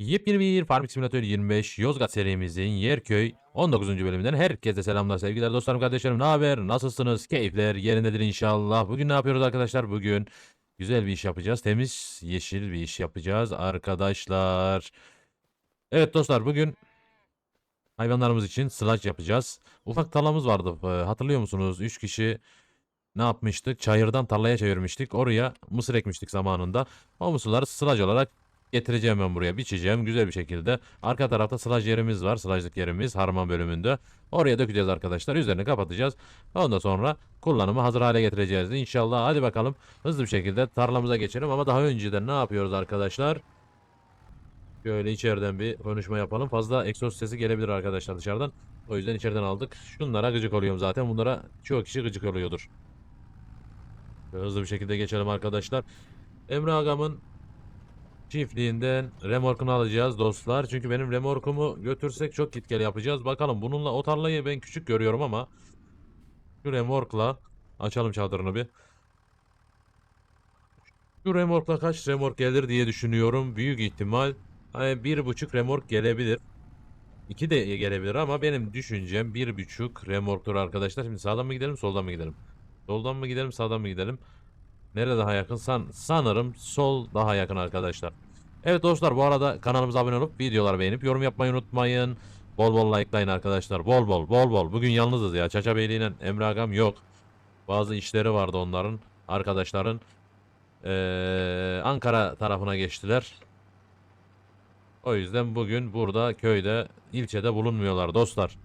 Yepyeni bir Farming Simulator 25 Yozgat serimizin Yerköy 19. bölümünden herkese selamlar sevgiler dostlarım kardeşlerim. Ne haber? Nasılsınız? Keyifler yerindedir inşallah. Bugün ne yapıyoruz arkadaşlar? Bugün güzel bir iş yapacağız. Temiz yeşil bir iş yapacağız arkadaşlar. Evet dostlar bugün hayvanlarımız için sılaç yapacağız. Ufak tarlamız vardı e, hatırlıyor musunuz? 3 kişi ne yapmıştık? Çayırdan tarlaya çevirmiştik. Oraya mısır ekmiştik zamanında. O mısırları sılaç olarak getireceğim ben buraya biçeceğim güzel bir şekilde. Arka tarafta sılaj yerimiz var. Sılajlık yerimiz harman bölümünde. Oraya dökeceğiz arkadaşlar. Üzerini kapatacağız. Ondan sonra kullanımı hazır hale getireceğiz. İnşallah hadi bakalım hızlı bir şekilde tarlamıza geçelim. Ama daha önceden ne yapıyoruz arkadaşlar? Şöyle içeriden bir konuşma yapalım. Fazla egzoz sesi gelebilir arkadaşlar dışarıdan. O yüzden içeriden aldık. Şunlara gıcık oluyorum zaten. Bunlara çoğu kişi gıcık oluyordur. Hızlı bir şekilde geçelim arkadaşlar. Emre Agam'ın çiftliğinden remorkunu alacağız dostlar. Çünkü benim remorkumu götürsek çok git gel yapacağız. Bakalım bununla o tarlayı ben küçük görüyorum ama şu remorkla açalım çadırını bir. Şu remorkla kaç remork gelir diye düşünüyorum. Büyük ihtimal hani bir buçuk remork gelebilir. İki de gelebilir ama benim düşüncem bir buçuk remorktur arkadaşlar. Şimdi sağdan mı gidelim soldan mı gidelim? Soldan mı gidelim sağdan mı gidelim? Nerede daha yakın? San sanırım sol daha yakın arkadaşlar. Evet dostlar bu arada kanalımıza abone olup videoları beğenip yorum yapmayı unutmayın. Bol bol likelayın arkadaşlar. Bol bol bol bol. Bugün yalnızız ya. Çaça Beyli Emre Agam yok. Bazı işleri vardı onların. Arkadaşların. Ee, Ankara tarafına geçtiler. O yüzden bugün burada köyde ilçede bulunmuyorlar dostlar.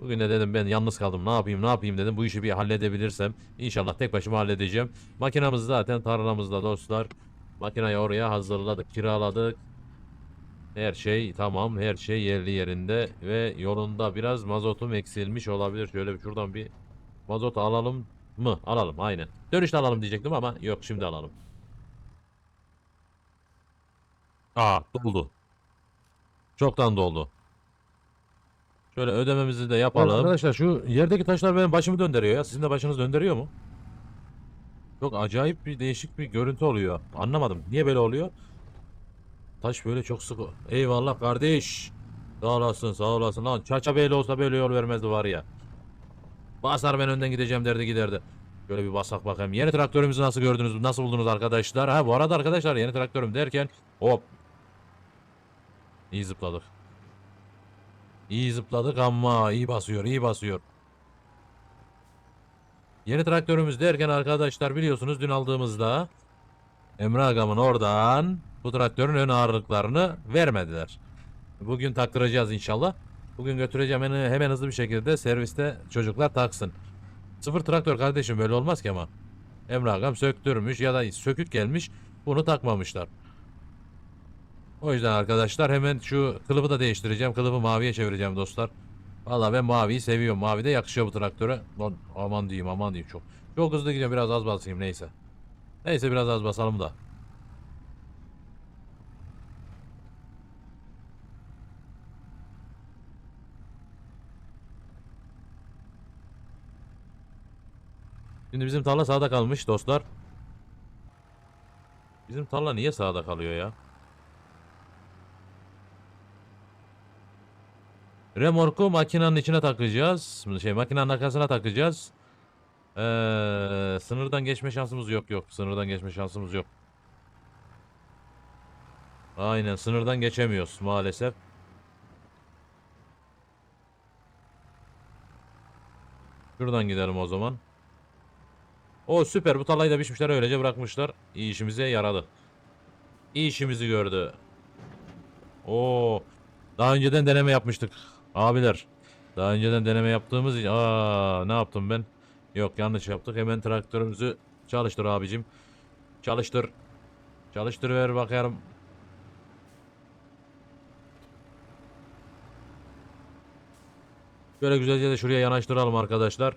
Bugün de dedim ben yalnız kaldım ne yapayım ne yapayım dedim bu işi bir halledebilirsem inşallah tek başıma halledeceğim. Makinamız zaten tarlamızda dostlar. Makinayı oraya hazırladık kiraladık. Her şey tamam her şey yerli yerinde ve yolunda biraz mazotum eksilmiş olabilir. Şöyle bir şuradan bir mazot alalım mı? Alalım aynen. Dönüşte alalım diyecektim ama yok şimdi alalım. Aa doldu. Çoktan doldu. Şöyle ödememizi de yapalım. Arkadaşlar şu yerdeki taşlar benim başımı döndürüyor ya. Sizin de başınız döndürüyor mu? Çok acayip bir değişik bir görüntü oluyor. Anlamadım. Niye böyle oluyor? Taş böyle çok sık. Eyvallah kardeş. Sağ olasın sağ olasın lan. Çaça böyle olsa böyle yol vermezdi var ya. Basar ben önden gideceğim derdi giderdi. Şöyle bir basak bakayım. Yeni traktörümüzü nasıl gördünüz? Nasıl buldunuz arkadaşlar? Ha bu arada arkadaşlar yeni traktörüm derken hop. İyi zıpladık. İyi zıpladık ama iyi basıyor, iyi basıyor. Yeni traktörümüz derken arkadaşlar biliyorsunuz dün aldığımızda Emre Agam'ın oradan bu traktörün ön ağırlıklarını vermediler. Bugün taktıracağız inşallah. Bugün götüreceğim hemen, hemen hızlı bir şekilde serviste çocuklar taksın. Sıfır traktör kardeşim böyle olmaz ki ama. Emre Agam söktürmüş ya da sökük gelmiş bunu takmamışlar. O yüzden arkadaşlar hemen şu kılıfı da değiştireceğim. Kılıfı maviye çevireceğim dostlar. Valla ben maviyi seviyorum. Mavi de yakışıyor bu traktöre. Lan aman diyeyim aman diyeyim çok. Çok hızlı gidiyorum biraz az basayım neyse. Neyse biraz az basalım da. Şimdi bizim tarla sağda kalmış dostlar. Bizim tarla niye sağda kalıyor ya? Remorku makinenin içine takacağız. Şey makinenin arkasına takacağız. Ee, sınırdan geçme şansımız yok yok. Sınırdan geçme şansımız yok. Aynen sınırdan geçemiyoruz maalesef. Şuradan gidelim o zaman. O süper bu tarlayı da biçmişler öylece bırakmışlar. İyi işimize yaradı. İyi işimizi gördü. Oo, daha önceden deneme yapmıştık. Abiler. Daha önceden deneme yaptığımız için. Aa, ne yaptım ben? Yok yanlış yaptık. Hemen traktörümüzü çalıştır abicim. Çalıştır. Çalıştır ver bakalım. Böyle güzelce de şuraya yanaştıralım arkadaşlar.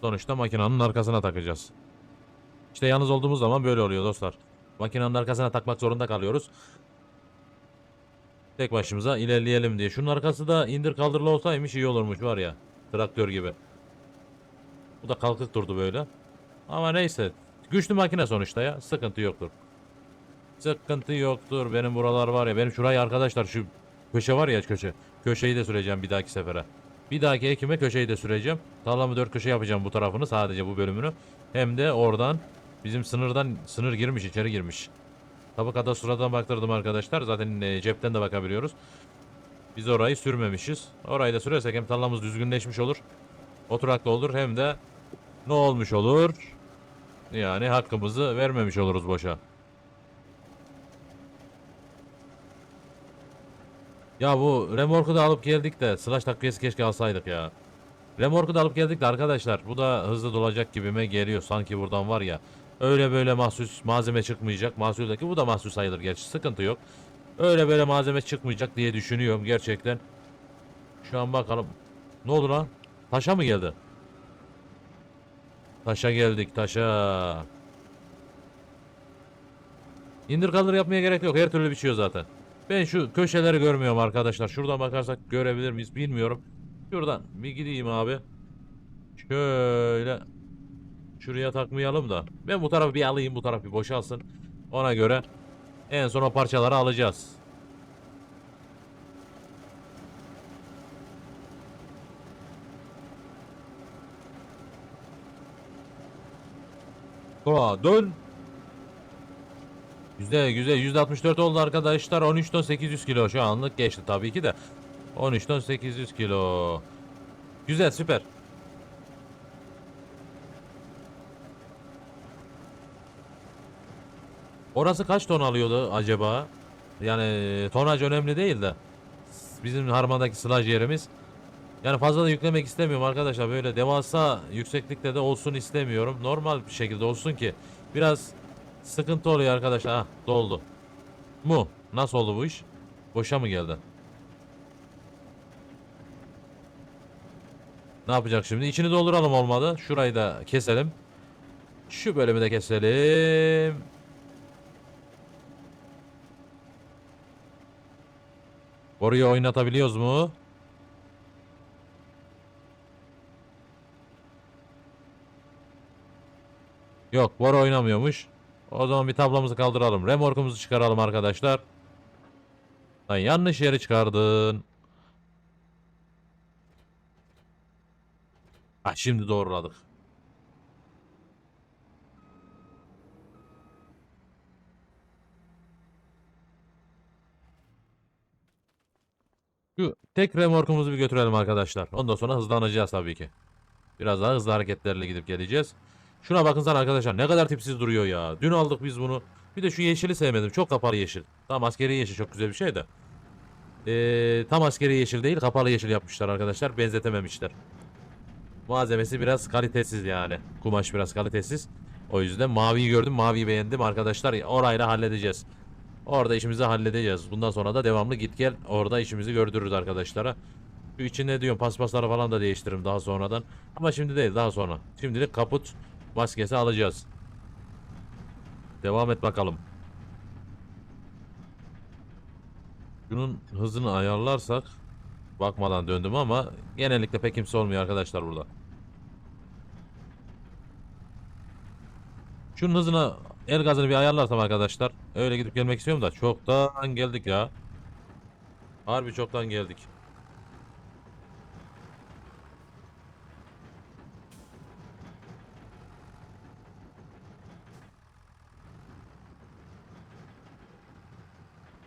Sonuçta makinenin arkasına takacağız. İşte yalnız olduğumuz zaman böyle oluyor dostlar. Makinenin arkasına takmak zorunda kalıyoruz. Tek başımıza ilerleyelim diye. Şunun arkası da indir kaldırılı olsaymış iyi olurmuş var ya. Traktör gibi. Bu da kalkık durdu böyle. Ama neyse. Güçlü makine sonuçta ya. Sıkıntı yoktur. Sıkıntı yoktur. Benim buralar var ya. Benim şurayı arkadaşlar şu köşe var ya köşe. Köşeyi de süreceğim bir dahaki sefere. Bir dahaki ekime köşeyi de süreceğim. Tarlamı dört köşe yapacağım bu tarafını sadece bu bölümünü. Hem de oradan bizim sınırdan sınır girmiş içeri girmiş. Tabi kadastradan baktırdım arkadaşlar. Zaten e, cepten de bakabiliyoruz. Biz orayı sürmemişiz. Orayı da sürersek hem tarlamız düzgünleşmiş olur. Oturaklı olur hem de ne olmuş olur? Yani hakkımızı vermemiş oluruz boşa. Ya bu remorku da alıp geldik de slash takviyesi keşke alsaydık ya. Remorku da alıp geldik de arkadaşlar bu da hızlı dolacak gibime geliyor sanki buradan var ya. Öyle böyle mahsus malzeme çıkmayacak. Mahsuldaki bu da mahsus sayılır gerçi sıkıntı yok. Öyle böyle malzeme çıkmayacak diye düşünüyorum gerçekten. Şu an bakalım. Ne oldu lan? Taşa mı geldi? Taşa geldik taşa. İndir kaldır yapmaya gerek yok. Her türlü biçiyor zaten. Ben şu köşeleri görmüyorum arkadaşlar. Şuradan bakarsak görebilir miyiz bilmiyorum. Şuradan bir gideyim abi. Şöyle. Şuraya takmayalım da. Ben bu tarafı bir alayım. Bu taraf bir boşalsın. Ona göre en son o parçaları alacağız. Koa dön. Güzel güzel yüzde 64 oldu arkadaşlar 13 ton 800 kilo şu anlık geçti tabii ki de 13 ton 800 kilo Güzel süper Orası kaç ton alıyordu acaba? Yani tonaj önemli değil de bizim harmandaki sılaj yerimiz yani fazla da yüklemek istemiyorum arkadaşlar böyle devasa yükseklikte de olsun istemiyorum normal bir şekilde olsun ki biraz Sıkıntı oluyor arkadaşlar. Ha doldu. Mu? Nasıl oldu bu iş? Boşa mı geldi? Ne yapacak şimdi? İçini dolduralım olmadı. Şurayı da keselim. Şu bölümü de keselim. Boruyu oynatabiliyoruz mu? Yok boru oynamıyormuş. O zaman bir tablomuzu kaldıralım. Remorkumuzu çıkaralım arkadaşlar. Lan yanlış yere çıkardın. Ha şimdi doğruladık. Şu tek remorkumuzu bir götürelim arkadaşlar. Ondan sonra hızlanacağız tabii ki. Biraz daha hızlı hareketlerle gidip geleceğiz. Şuna bakınsan arkadaşlar ne kadar tipsiz duruyor ya. Dün aldık biz bunu. Bir de şu yeşili sevmedim. Çok kapalı yeşil. Tam askeri yeşil çok güzel bir şey de. Ee, tam askeri yeşil değil kapalı yeşil yapmışlar arkadaşlar. Benzetememişler. Malzemesi biraz kalitesiz yani. Kumaş biraz kalitesiz. O yüzden maviyi gördüm. Maviyi beğendim arkadaşlar. Orayla halledeceğiz. Orada işimizi halledeceğiz. Bundan sonra da devamlı git gel. Orada işimizi gördürürüz arkadaşlara. Şu içine diyorum paspasları falan da değiştiririm daha sonradan. Ama şimdi değil daha sonra. Şimdilik kaput maskesi alacağız. Devam et bakalım. Şunun hızını ayarlarsak bakmadan döndüm ama genellikle pek kimse olmuyor arkadaşlar burada. Şunun hızını el gazını bir ayarlarsam arkadaşlar öyle gidip gelmek istiyorum da çoktan geldik ya. Harbi çoktan geldik.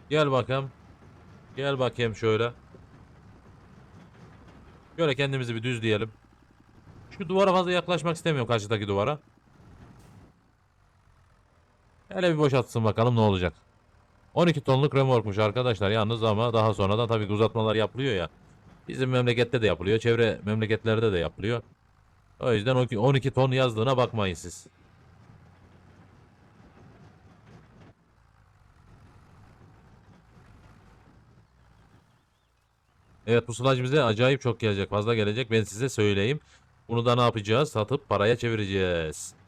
Gel bakayım. Gel bakayım şöyle. Şöyle kendimizi bir düzleyelim. Şu duvara fazla yaklaşmak istemiyorum karşıdaki duvara. Hele bir boşaltsın bakalım ne olacak. 12 tonluk remorkmuş arkadaşlar yalnız ama daha sonradan tabii ki uzatmalar yapılıyor ya. Bizim memlekette de yapılıyor. Çevre memleketlerde de yapılıyor. O yüzden 12 12 ton yazdığına bakmayın siz. Evet bu sılaj bize acayip çok gelecek. Fazla gelecek. Ben size söyleyeyim. Bunu da ne yapacağız? Satıp paraya çevireceğiz.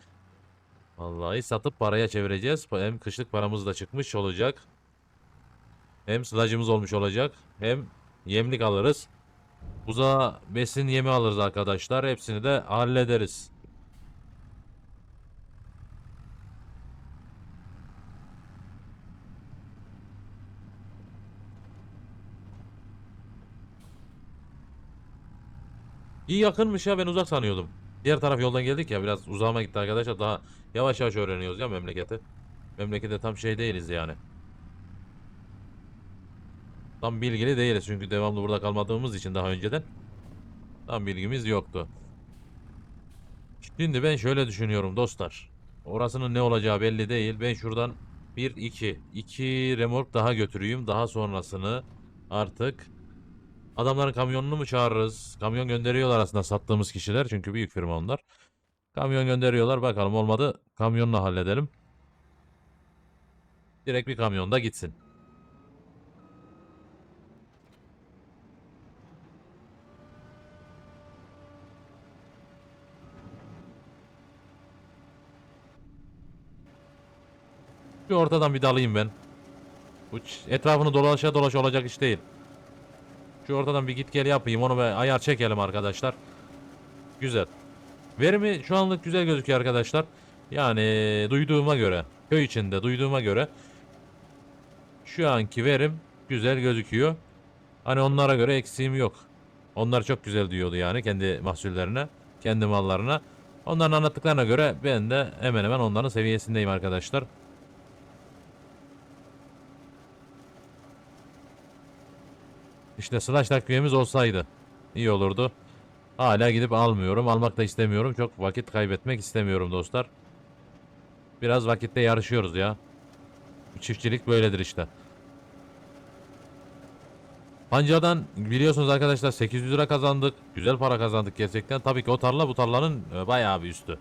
Vallahi satıp paraya çevireceğiz. Hem kışlık paramız da çıkmış olacak. Hem sılacımız olmuş olacak. Hem yemlik alırız. Buza besin yemi alırız arkadaşlar. Hepsini de hallederiz. İyi yakınmış ya ben uzak sanıyordum. Diğer taraf yoldan geldik ya biraz uzağıma gitti arkadaşlar. Daha yavaş yavaş öğreniyoruz ya memleketi. Memlekette tam şey değiliz yani. Tam bilgili değiliz çünkü devamlı burada kalmadığımız için daha önceden. Tam bilgimiz yoktu. Şimdi ben şöyle düşünüyorum dostlar. Orasının ne olacağı belli değil. Ben şuradan 1 2 2 remork daha götüreyim. Daha sonrasını artık adamların kamyonunu mu çağırırız? Kamyon gönderiyorlar aslında sattığımız kişiler çünkü büyük firma onlar. Kamyon gönderiyorlar. Bakalım olmadı kamyonla halledelim. Direkt bir kamyonda gitsin. Bir ortadan bir dalayım ben. Bu etrafını dolaşa dolaşa olacak iş değil. Şu ortadan bir git gel yapayım. Onu bir ayar çekelim arkadaşlar. Güzel. Verimi şu anlık güzel gözüküyor arkadaşlar. Yani duyduğuma göre, köy içinde duyduğuma göre şu anki verim güzel gözüküyor. Hani onlara göre eksiğim yok. Onlar çok güzel diyordu yani kendi mahsullerine, kendi mallarına. Onların anlattıklarına göre ben de hemen hemen onların seviyesindeyim arkadaşlar. İşte slash takviyemiz olsaydı iyi olurdu. Hala gidip almıyorum. Almak da istemiyorum. Çok vakit kaybetmek istemiyorum dostlar. Biraz vakitte yarışıyoruz ya. Çiftçilik böyledir işte. Pancar'dan biliyorsunuz arkadaşlar 800 lira kazandık. Güzel para kazandık gerçekten. Tabii ki o tarla bu tarlanın e, bayağı bir üstü.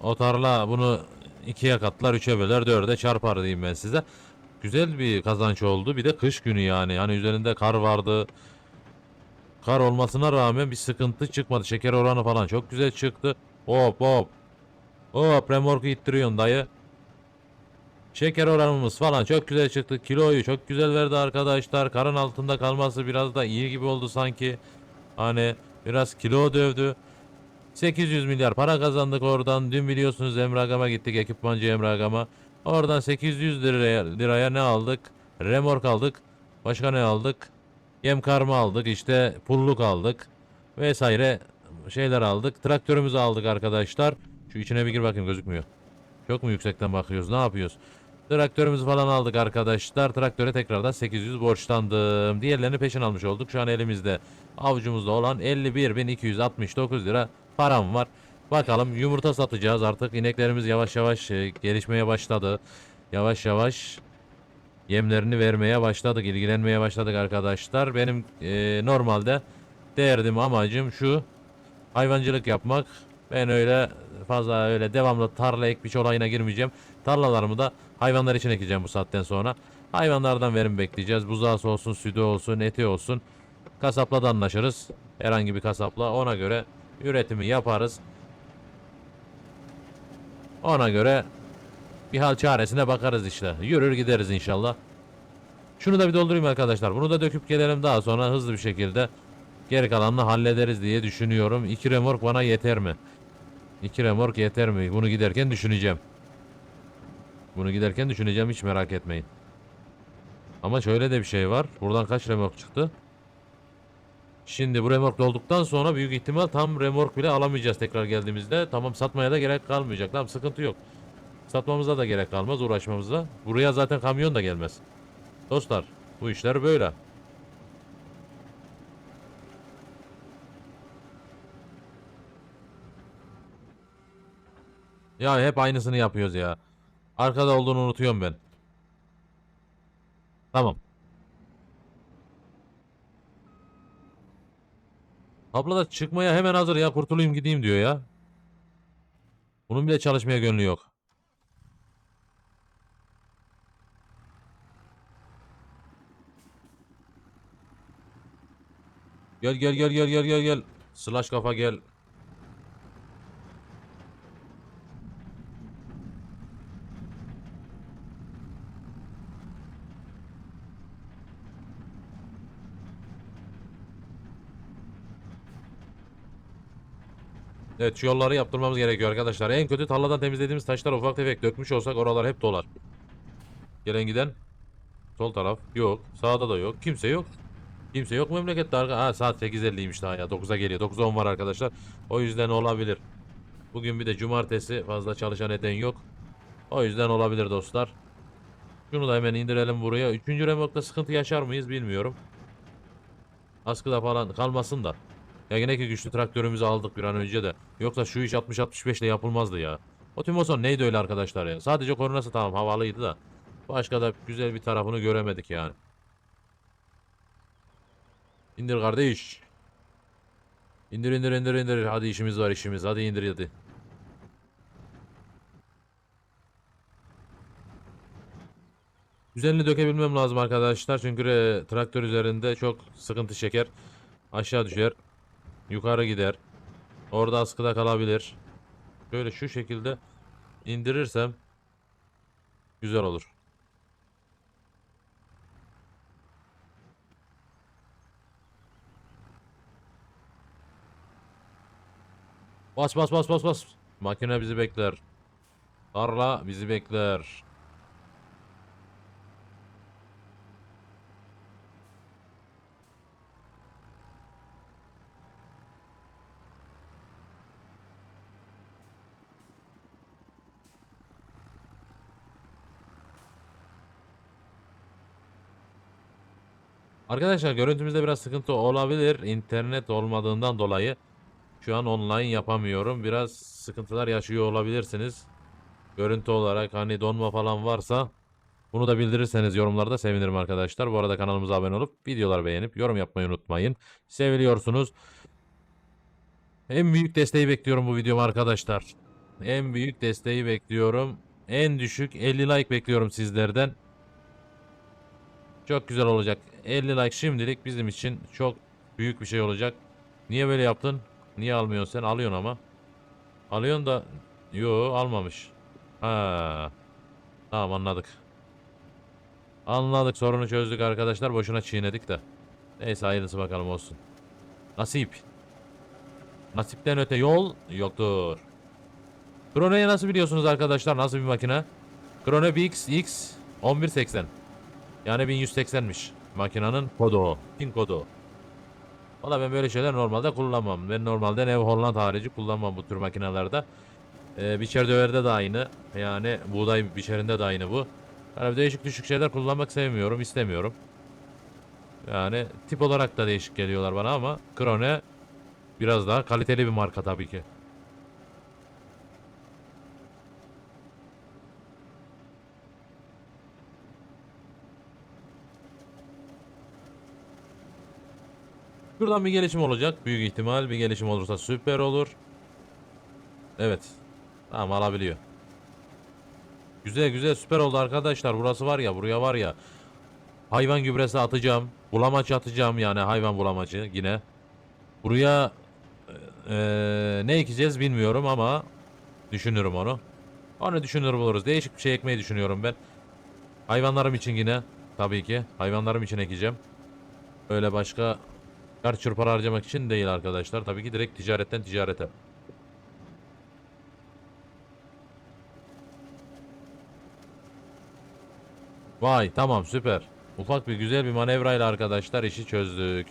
O tarla bunu ikiye katlar, üçe böler, dörde çarpar diyeyim ben size. Güzel bir kazanç oldu. Bir de kış günü yani. Hani üzerinde kar vardı. Kar olmasına rağmen bir sıkıntı çıkmadı. Şeker oranı falan çok güzel çıktı. Hop hop. Hop remorku ittiriyorsun dayı. Şeker oranımız falan çok güzel çıktı. Kiloyu çok güzel verdi arkadaşlar. Karın altında kalması biraz da iyi gibi oldu sanki. Hani biraz kilo dövdü. 800 milyar para kazandık oradan. Dün biliyorsunuz Emragama gittik. Ekipmancı Emragama. Oradan 800 liraya, liraya ne aldık? Remork aldık. Başka ne aldık? Yem karma aldık. işte pulluk aldık. Vesaire şeyler aldık. Traktörümüzü aldık arkadaşlar. Şu içine bir gir bakayım gözükmüyor. Çok mu yüksekten bakıyoruz? Ne yapıyoruz? Traktörümüzü falan aldık arkadaşlar. Traktöre tekrardan 800 borçlandım. Diğerlerini peşin almış olduk. Şu an elimizde avucumuzda olan 51.269 lira param var. Bakalım yumurta satacağız artık. İneklerimiz yavaş yavaş e, gelişmeye başladı. Yavaş yavaş yemlerini vermeye başladık. ilgilenmeye başladık arkadaşlar. Benim e, normalde derdim amacım şu. Hayvancılık yapmak. Ben öyle fazla öyle devamlı tarla ekmiş olayına girmeyeceğim. Tarlalarımı da hayvanlar için ekeceğim bu saatten sonra. Hayvanlardan verim bekleyeceğiz. Buzağısı olsun, sütü olsun, eti olsun. Kasapla da anlaşırız. Herhangi bir kasapla ona göre üretimi yaparız. Ona göre bir hal çaresine bakarız işte. Yürür gideriz inşallah. Şunu da bir doldurayım arkadaşlar. Bunu da döküp gelelim daha sonra hızlı bir şekilde geri kalanını hallederiz diye düşünüyorum. İki remork bana yeter mi? İki remork yeter mi? Bunu giderken düşüneceğim. Bunu giderken düşüneceğim hiç merak etmeyin. Ama şöyle de bir şey var. Buradan kaç remork çıktı? Şimdi bu remork dolduktan sonra büyük ihtimal tam remork bile alamayacağız tekrar geldiğimizde. Tamam satmaya da gerek kalmayacak. Tamam sıkıntı yok. Satmamıza da gerek kalmaz uğraşmamıza. Buraya zaten kamyon da gelmez. Dostlar bu işler böyle. Ya hep aynısını yapıyoruz ya. Arkada olduğunu unutuyorum ben. Tamam. Abla da çıkmaya hemen hazır ya kurtulayım gideyim diyor ya. Bunun bile çalışmaya gönlü yok. Gel gel gel gel gel gel gel. Slash kafa gel. Evet şu yolları yaptırmamız gerekiyor arkadaşlar. En kötü tarladan temizlediğimiz taşlar ufak tefek dökmüş olsak oralar hep dolar. Gelen giden sol taraf yok. Sağda da yok. Kimse yok. Kimse yok memlekette. Ha saat 8.50'ymiş daha ya. 9'a geliyor. 9'a 10 var arkadaşlar. O yüzden olabilir. Bugün bir de cumartesi fazla çalışan eden yok. O yüzden olabilir dostlar. Şunu da hemen indirelim buraya. Üçüncü remokta sıkıntı yaşar mıyız bilmiyorum. Askıda falan kalmasın da. Ya yine ki güçlü traktörümüzü aldık bir an önce de. Yoksa şu iş 60-65 ile yapılmazdı ya. O Timoson neydi öyle arkadaşlar ya. Sadece kornası tamam havalıydı da. Başka da güzel bir tarafını göremedik yani. İndir kardeş. İndir indir indir indir. Hadi işimiz var işimiz. Hadi indir hadi. Üzerini dökebilmem lazım arkadaşlar. Çünkü e, traktör üzerinde çok sıkıntı çeker. Aşağı düşer. Yukarı gider. Orada askıda kalabilir. Böyle şu şekilde indirirsem güzel olur. Bas bas bas bas bas. Makine bizi bekler. Tarla bizi bekler. Arkadaşlar görüntümüzde biraz sıkıntı olabilir. İnternet olmadığından dolayı şu an online yapamıyorum. Biraz sıkıntılar yaşıyor olabilirsiniz. Görüntü olarak hani donma falan varsa bunu da bildirirseniz yorumlarda sevinirim arkadaşlar. Bu arada kanalımıza abone olup videolar beğenip yorum yapmayı unutmayın. Seviliyorsunuz. En büyük desteği bekliyorum bu videoma arkadaşlar. En büyük desteği bekliyorum. En düşük 50 like bekliyorum sizlerden. Çok güzel olacak. 50 like şimdilik bizim için çok büyük bir şey olacak. Niye böyle yaptın? Niye almıyorsun sen? Alıyorsun ama. Alıyorsun da yo almamış. Ha. Tamam anladık. Anladık sorunu çözdük arkadaşlar. Boşuna çiğnedik de. Neyse hayırlısı bakalım olsun. Nasip. Nasipten öte yol yoktur. Krone'yi nasıl biliyorsunuz arkadaşlar? Nasıl bir makine? Krone BX X 1180. Yani 1180'miş. Makinenin kodu o. Pin kodu. Valla ben böyle şeyler normalde kullanmam. Ben normalde New Holland harici kullanmam bu tür makinelerde. Ee, biçer döverde de aynı. Yani buğday biçerinde de aynı bu. Yani değişik düşük şeyler kullanmak sevmiyorum, istemiyorum. Yani tip olarak da değişik geliyorlar bana ama Krone biraz daha kaliteli bir marka tabii ki. Şuradan bir gelişim olacak. Büyük ihtimal bir gelişim olursa süper olur. Evet. Tamam alabiliyor. Güzel güzel süper oldu arkadaşlar. Burası var ya buraya var ya. Hayvan gübresi atacağım. Bulamaç atacağım yani hayvan bulamacı yine. Buraya eee, ne ekeceğiz bilmiyorum ama düşünürüm onu. Onu düşünür buluruz. Değişik bir şey ekmeyi düşünüyorum ben. Hayvanlarım için yine tabii ki. Hayvanlarım için ekeceğim. Öyle başka kar çırpar harcamak için değil arkadaşlar. Tabii ki direkt ticaretten ticarete. Vay tamam süper. Ufak bir güzel bir manevrayla arkadaşlar işi çözdük.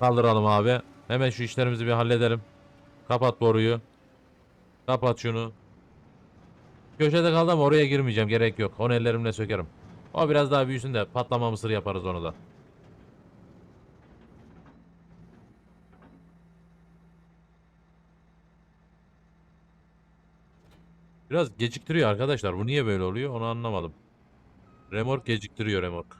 Kaldıralım abi. Hemen şu işlerimizi bir halledelim. Kapat boruyu. Kapat şunu. Köşede kaldı ama oraya girmeyeceğim. Gerek yok. Onu ellerimle sökerim. O biraz daha büyüsün de patlama mısır yaparız onu da. Biraz geciktiriyor arkadaşlar. Bu niye böyle oluyor onu anlamadım. Remork geciktiriyor remork.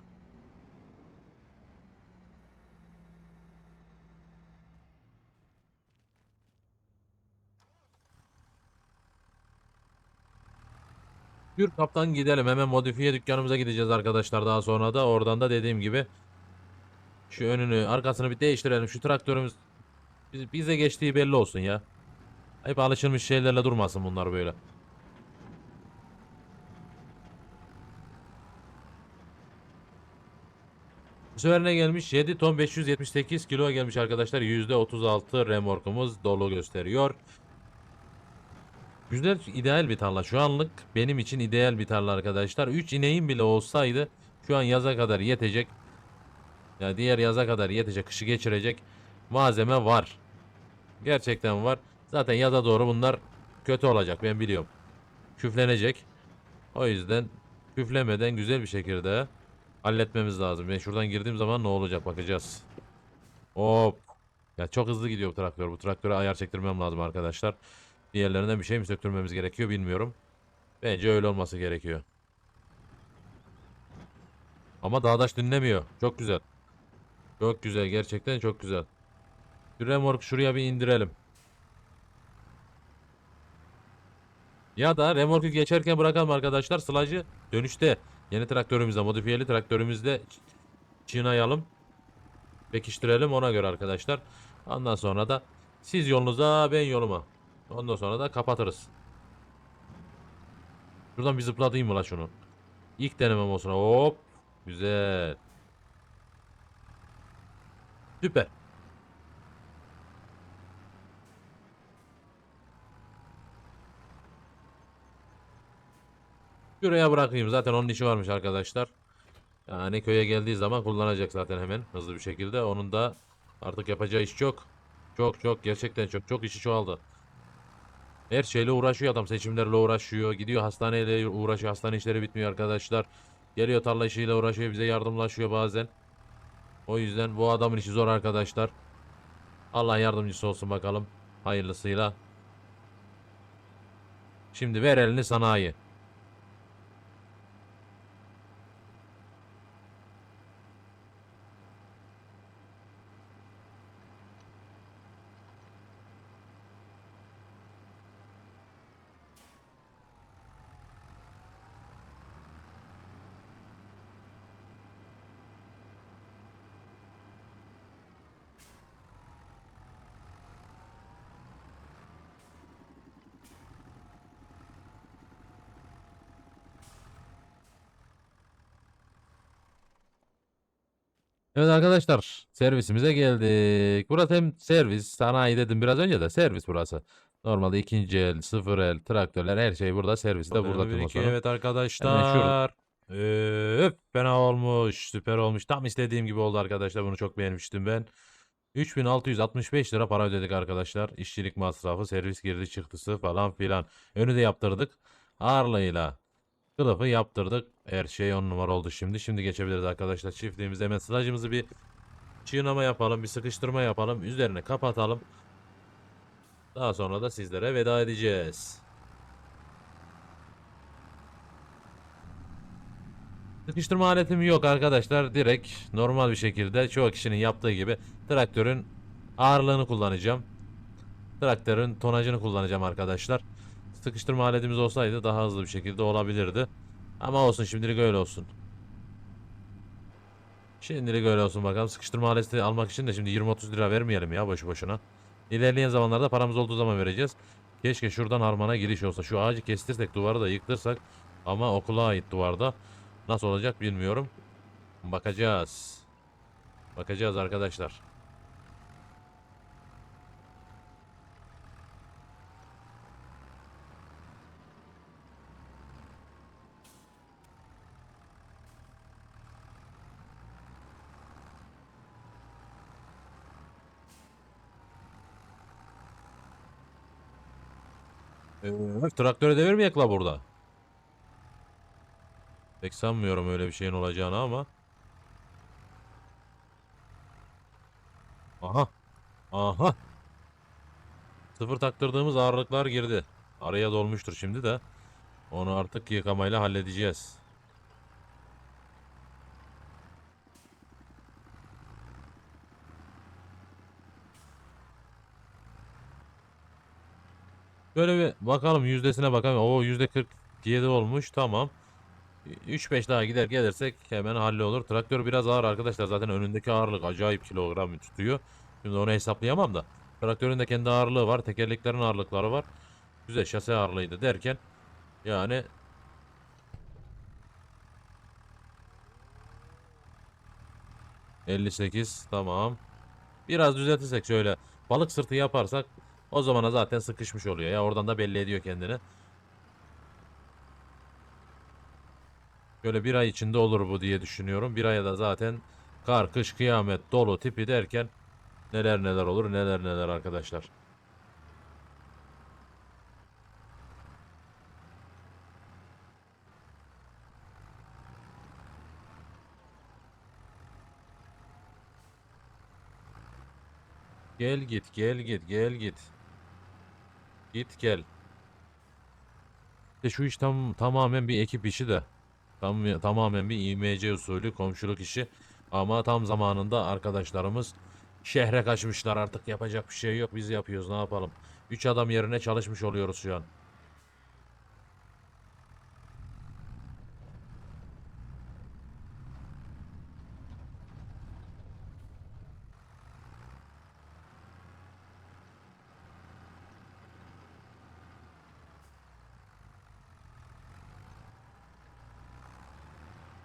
Gür kaptan gidelim. Hemen modifiye dükkanımıza gideceğiz arkadaşlar daha sonra da. Oradan da dediğim gibi şu önünü arkasını bir değiştirelim. Şu traktörümüz biz- bize geçtiği belli olsun ya. Hep alışılmış şeylerle durmasın bunlar böyle. Bu sefer ne gelmiş? 7 ton 578 kilo gelmiş arkadaşlar. %36 remorkumuz dolu gösteriyor. Güzel, ideal bir tarla. Şu anlık benim için ideal bir tarla arkadaşlar. 3 ineğim bile olsaydı şu an yaza kadar yetecek Ya diğer yaza kadar yetecek, kışı geçirecek malzeme var. Gerçekten var. Zaten yaza doğru bunlar kötü olacak ben biliyorum. Küflenecek. O yüzden küflemeden güzel bir şekilde halletmemiz lazım. Ben şuradan girdiğim zaman ne olacak bakacağız. Hop. Ya çok hızlı gidiyor bu traktör. Bu traktöre ayar çektirmem lazım arkadaşlar. Diğerlerinden bir şey mi söktürmemiz gerekiyor bilmiyorum. Bence öyle olması gerekiyor. Ama dağdaş dinlemiyor. Çok güzel. Çok güzel. Gerçekten çok güzel. Şu remork şuraya bir indirelim. Ya da remorku geçerken bırakalım arkadaşlar. Sılacı dönüşte yeni traktörümüzde, modifiyeli traktörümüzde ç- çiğnayalım. Pekiştirelim ona göre arkadaşlar. Ondan sonra da siz yolunuza ben yoluma. Ondan sonra da kapatırız. Şuradan bir zıplatayım mı la şunu? İlk denemem olsun. Hop. Güzel. Süper. Şuraya bırakayım. Zaten onun işi varmış arkadaşlar. Yani köye geldiği zaman kullanacak zaten hemen hızlı bir şekilde. Onun da artık yapacağı iş çok. Çok çok gerçekten çok çok işi çoğaldı. Her şeyle uğraşıyor adam. Seçimlerle uğraşıyor. Gidiyor hastaneyle uğraşıyor. Hastane işleri bitmiyor arkadaşlar. Geliyor tarla işiyle uğraşıyor. Bize yardımlaşıyor bazen. O yüzden bu adamın işi zor arkadaşlar. Allah yardımcısı olsun bakalım. Hayırlısıyla. Şimdi ver elini sanayi. Evet arkadaşlar servisimize geldik. Burası hem servis sanayi dedim biraz önce de servis burası. Normalde ikinci el, sıfır el, traktörler her şey burada servisi de burada. Timo Son'un. Evet arkadaşlar. Öf fena olmuş. Süper olmuş. Tam istediğim gibi oldu arkadaşlar. Bunu çok beğenmiştim ben. 3665 lira para ödedik arkadaşlar. İşçilik masrafı, servis girdi çıktısı falan filan. Önü de yaptırdık. Ağırlığıyla kılıfı yaptırdık. Her şey on numara oldu şimdi. Şimdi geçebiliriz arkadaşlar. Çiftliğimizde hemen sılacımızı bir çiğneme yapalım. Bir sıkıştırma yapalım. Üzerine kapatalım. Daha sonra da sizlere veda edeceğiz. Sıkıştırma aletim yok arkadaşlar. Direkt normal bir şekilde çoğu kişinin yaptığı gibi traktörün ağırlığını kullanacağım. Traktörün tonajını kullanacağım arkadaşlar. Sıkıştırma aletimiz olsaydı daha hızlı bir şekilde olabilirdi. Ama olsun şimdilik öyle olsun. Şimdilik öyle olsun bakalım. Sıkıştırma aleti almak için de şimdi 20-30 lira vermeyelim ya boşu boşuna. İlerleyen zamanlarda paramız olduğu zaman vereceğiz. Keşke şuradan harmana giriş olsa. Şu ağacı kestirsek duvarı da yıktırsak. Ama okula ait duvarda. Nasıl olacak bilmiyorum. Bakacağız. Bakacağız arkadaşlar. Ee, traktöre devirmeyek la burada. Pek sanmıyorum öyle bir şeyin olacağını ama. Aha. Aha. Sıfır taktırdığımız ağırlıklar girdi. Araya dolmuştur şimdi de. Onu artık yıkamayla halledeceğiz. Böyle bir bakalım yüzdesine bakalım. O yüzde 47 olmuş. Tamam. 3-5 daha gider gelirsek hemen hallolur. Traktör biraz ağır arkadaşlar. Zaten önündeki ağırlık acayip kilogram tutuyor. Şimdi onu hesaplayamam da. Traktörün de kendi ağırlığı var. Tekerleklerin ağırlıkları var. Güzel şase ağırlığıydı derken yani ...58 tamam. Biraz düzeltirsek şöyle balık sırtı yaparsak o zamana zaten sıkışmış oluyor ya oradan da belli ediyor kendini. Böyle bir ay içinde olur bu diye düşünüyorum. Bir aya da zaten kar, kış, kıyamet, dolu tipi derken neler neler olur neler neler arkadaşlar. Gel git gel git gel git. Git gel. İşte şu iş tam tamamen bir ekip işi de. Tam, tamamen bir İMC usulü komşuluk işi. Ama tam zamanında arkadaşlarımız şehre kaçmışlar artık yapacak bir şey yok biz yapıyoruz ne yapalım. 3 adam yerine çalışmış oluyoruz şu an.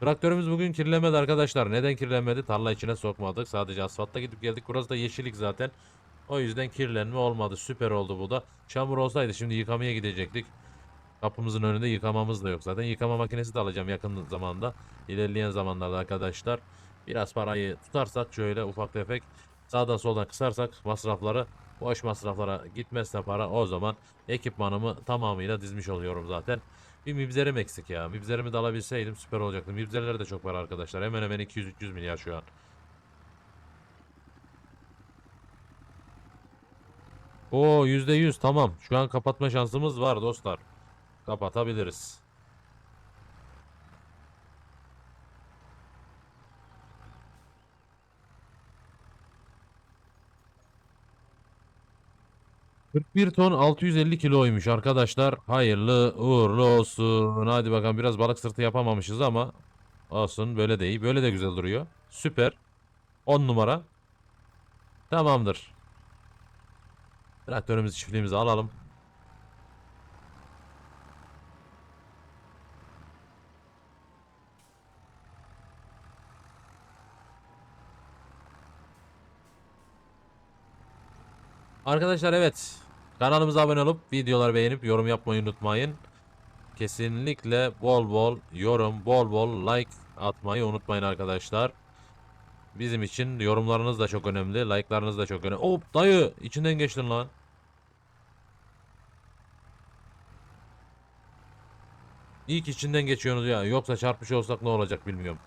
Traktörümüz bugün kirlenmedi arkadaşlar. Neden kirlenmedi? Tarla içine sokmadık. Sadece asfaltta gidip geldik. Burası da yeşillik zaten. O yüzden kirlenme olmadı. Süper oldu bu da. Çamur olsaydı şimdi yıkamaya gidecektik. Kapımızın önünde yıkamamız da yok zaten. Yıkama makinesi de alacağım yakın zamanda. İlerleyen zamanlarda arkadaşlar. Biraz parayı tutarsak şöyle ufak tefek sağdan soldan kısarsak masrafları boş masraflara gitmezse para o zaman ekipmanımı tamamıyla dizmiş oluyorum zaten. Bir mibzerim eksik ya. Mibzerimi de alabilseydim süper olacaktı. Mibzerler de çok var arkadaşlar. Hemen hemen 200-300 milyar şu an. Oo %100 tamam. Şu an kapatma şansımız var dostlar. Kapatabiliriz. ...41 ton 650 kiloymuş arkadaşlar. Hayırlı uğurlu olsun. Hadi bakalım biraz balık sırtı yapamamışız ama... ...olsun böyle de iyi. Böyle de güzel duruyor. Süper. 10 numara. Tamamdır. Traktörümüzü çiftliğimize alalım. Arkadaşlar evet. Kanalımıza abone olup videoları beğenip yorum yapmayı unutmayın. Kesinlikle bol bol yorum, bol bol like atmayı unutmayın arkadaşlar. Bizim için yorumlarınız da çok önemli. Like'larınız da çok önemli. Hop dayı içinden geçtin lan. İlk içinden geçiyorsunuz ya. Yoksa çarpmış olsak ne olacak bilmiyorum.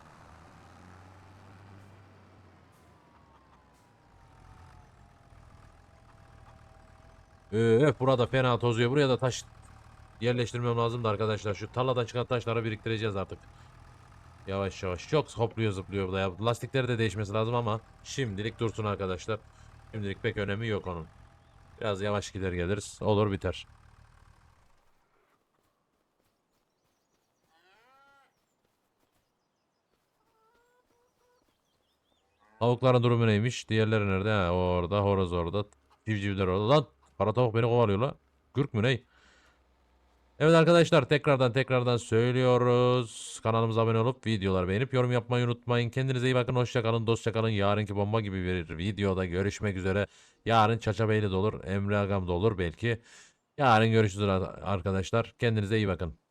Öf burada fena tozuyor. Buraya da taş yerleştirmem lazım da arkadaşlar. Şu tarladan çıkan taşları biriktireceğiz artık. Yavaş yavaş. Çok hopluyor zıplıyor bu da ya. Lastikleri de değişmesi lazım ama şimdilik dursun arkadaşlar. Şimdilik pek önemi yok onun. Biraz yavaş gider geliriz. Olur biter. Tavukların durumu neymiş? Diğerleri nerede? Ha, orada, horoz orada. Civcivler orada. Lan kara tavuk beni kovalıyor la. Gürk mü ney? Evet arkadaşlar tekrardan tekrardan söylüyoruz. Kanalımıza abone olup videolar beğenip yorum yapmayı unutmayın. Kendinize iyi bakın. Hoşça kalın. Dostça kalın. Yarınki bomba gibi bir videoda görüşmek üzere. Yarın Çaça Beyli de olur. Emre Agam da olur belki. Yarın görüşürüz arkadaşlar. Kendinize iyi bakın.